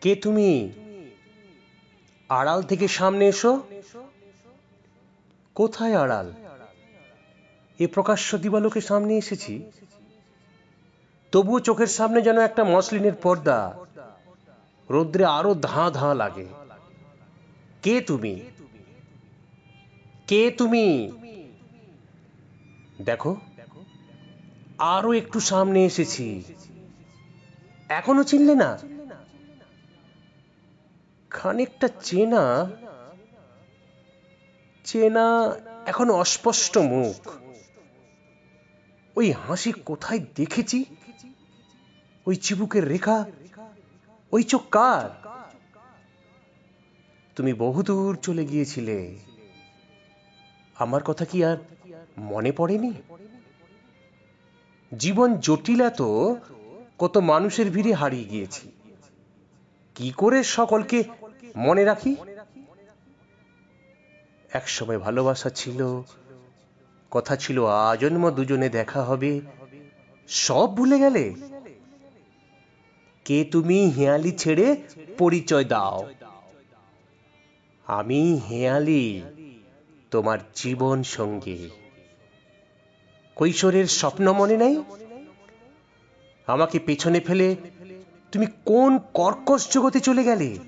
কে তুমি? আড়াল থেকে সামনে এসো। কোথায় আড়াল? এ প্রকাশ্য দিবালোকে সামনে এসেছি। তবুও চোখের সামনে যেন একটা মসলিনের পর্দা। রৌদ্রে আরও ধাঁ ধাঁ লাগে। কে তুমি? কে তুমি? দেখো, আরও একটু সামনে এসেছি। এখনও চিনলে না? খানিকটা চেনা চেনা এখন অস্পষ্ট মুখ। ওই হাসি কোথায় দেখেছি? ওই চিবুকের রেখা? ওই চোখ কার? তুমি বহুদূর চলে গিয়েছিলে। আমার কথা কি আর মনে পড়েনি? জীবন জটিল এত, কত মানুষের ভিড়ে হারিয়ে গিয়েছি। কি করে সকলকে মনে রাখি একসময় ভালোবাসা ছিল, কথা ছিল, আজন্ম দুজনে দেখা হবে, সব ভুলে গেলে। কে তুমি হেয়ালি ছেড়ে পরিচয় দাও? আমি হেয়ালি, তোমার জীবন সঙ্গী। কৈশোরের স্বপ্ন মনে নাই? আমাকে পেছনে ফেলে তুমি কোন কর্কশ জগতে চলে গেলে?